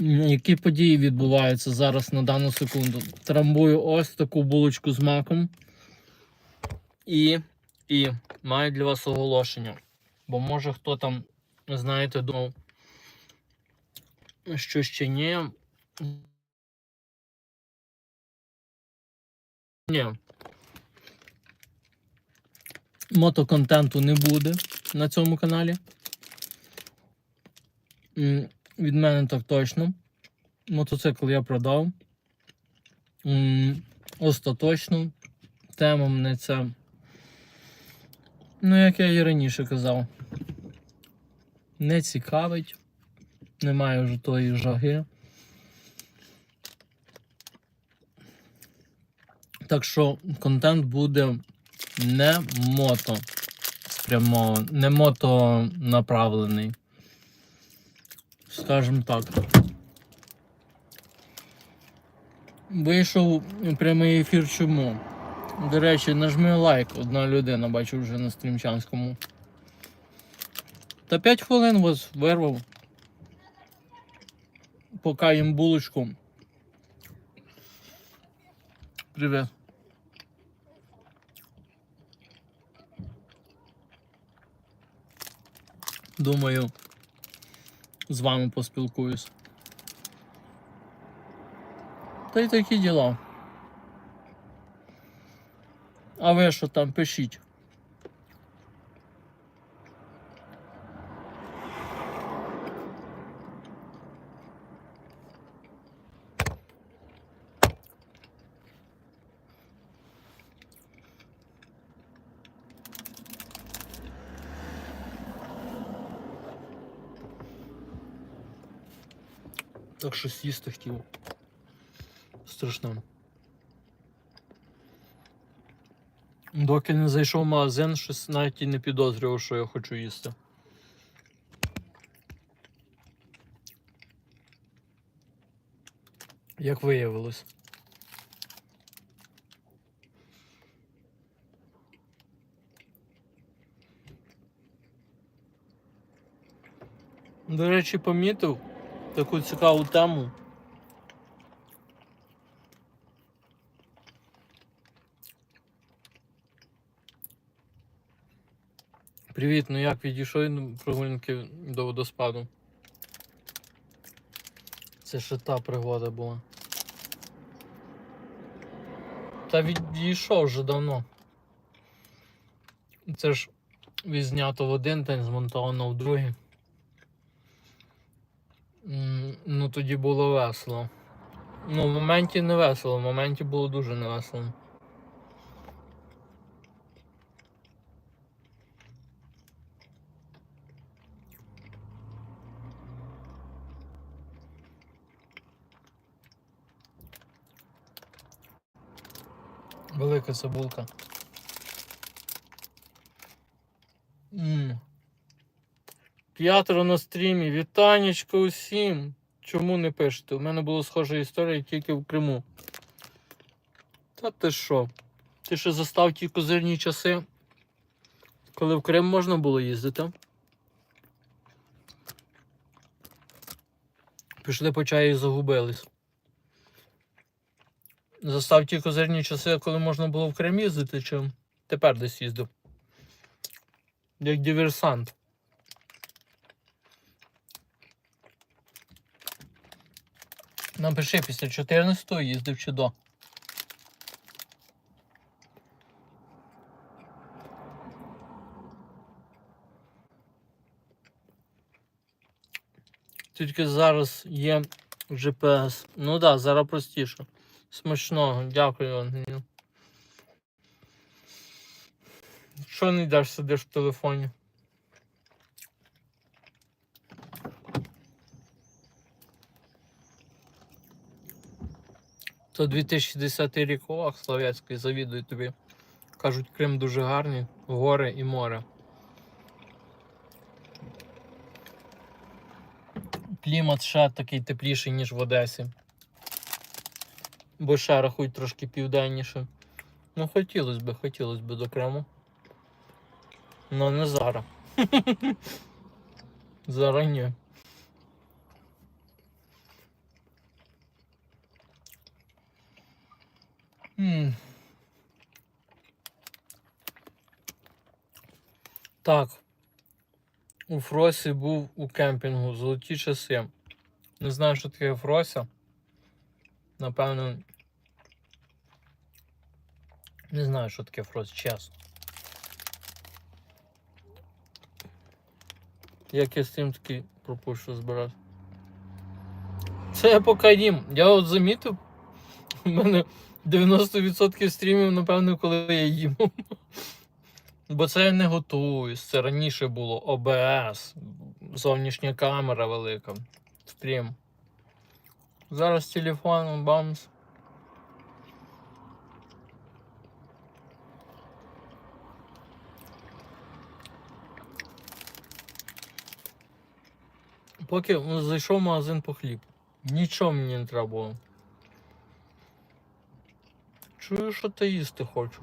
Які події відбуваються зараз на дану секунду? Трамбую ось таку булочку з маком. І, і маю для вас оголошення. Бо може хто там, знаєте, думав, що ще ні. Ні. Мотоконтенту не буде на цьому каналі. Від мене так точно. Мотоцикл я продав. Остаточно. Тема мене це. Ну, як я і раніше казав. Не цікавить. Немає вже тої жаги. Так що контент буде не мото спрямований, не мото направлений. Скажем так. Вийшов прямий ефір чому? До речі, нажми лайк, одна людина бачу вже на стрімчанському. Та 5 хвилин вас вирвав. Поки їм булочку. Привіт. Думаю, з вами поспілкуюсь. Та й такі діла. А ви що там пишіть? Так що сісти хотів. Страшно. Доки не зайшов в магазин, щось навіть і не підозрював, що я хочу їсти. Як виявилось. До речі, помітив таку цікаву тему. Привіт, ну як відійшов прогулянки до водоспаду? Це ще та пригода була. Та відійшов вже давно. Це ж відзнято в один день, змонтовано в другий. Ну тоді було весело. Ну, в моменті не весело, в моменті було дуже невесело. Велика цибулка. М. П'ятеро на стрімі. Вітанечко усім. Чому не пишете? У мене була схожа історія тільки в Криму. Та ти що? Ти ще застав ті козирні часи, коли в Крим можна було їздити? Пішли по чаю і загубились. Застав ті козирні часи, коли можна було в Крим їздити, чи тепер десь їздив. Як диверсант. Напиши після 14-го їздив чи до. Тільки зараз є GPS. Ну так, да, зараз простіше. Смачного, дякую, Ангеліна. Що не йдеш, сидиш в телефоні? То 2010 рік Ох, Слав'янський, завідую тобі. Кажуть, Крим дуже гарний, гори і море. Клімат ще такий тепліший, ніж в Одесі. Бо ще рахують трошки південніше. Ну, хотілося б, хотілося б до Криму. Ну не зараз. зараз ні. Так. У Фросі був у кемпінгу золоті часи. Не знаю, що таке Фрося. Напевно. Не знаю, що таке Фрос, чесно. Як я цим такий пропущу збирати. Це я поки їм. Я от замітив, у мене 90% стрімів, напевно, коли я їм. Бо це я не готуюсь. Це раніше було ОБС, зовнішня камера велика. Стрім. Зараз телефон, бамс. Поки зайшов в магазин по хліб. Нічого мені не треба було. Чую, що ти їсти хочу.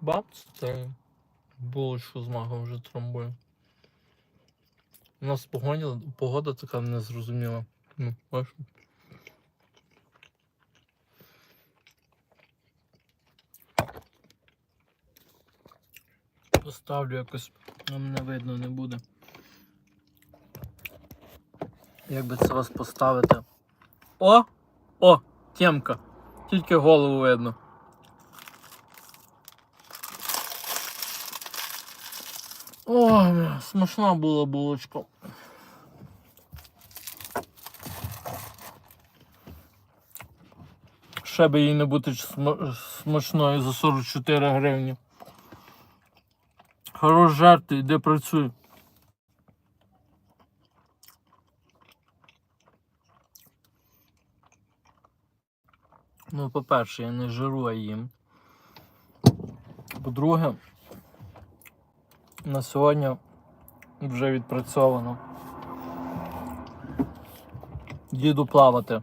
Бабц, це булочку з магом вже тромбує. У нас погода, погода така незрозуміла. Ну, бачиш? Поставлю якось, нам не видно не буде. Як би це вас поставити? О! О! Темка! Тільки голову видно. Бля, смачна була булочка. Ще би їй не бути смачною за 44 гривні. Хорош жарти, йди працюй. Ну, по-перше, я не жиру, а їм. По-друге, на сьогодні вже відпрацьовано. Їду плавати.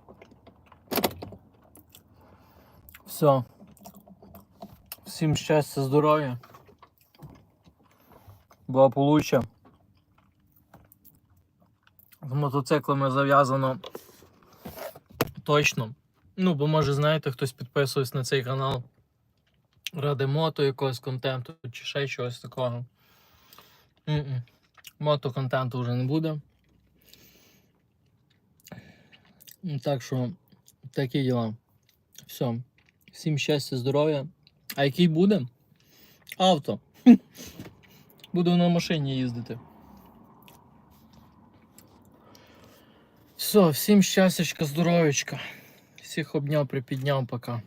Все. Всім щастя, здоров'я. Благополуччя. З мотоциклами зав'язано точно. Ну, бо може, знаєте, хтось підписується на цей канал ради мото якогось контенту чи ще чогось такого. М-м. Мотоконтенту вже не буде. Ну, Так що такі діла. Все. Всім щастя, здоров'я. А який буде? Авто. Буду на машині їздити. Все, всім щастячка, здоров'ячка. Всіх обняв, припідняв, пока.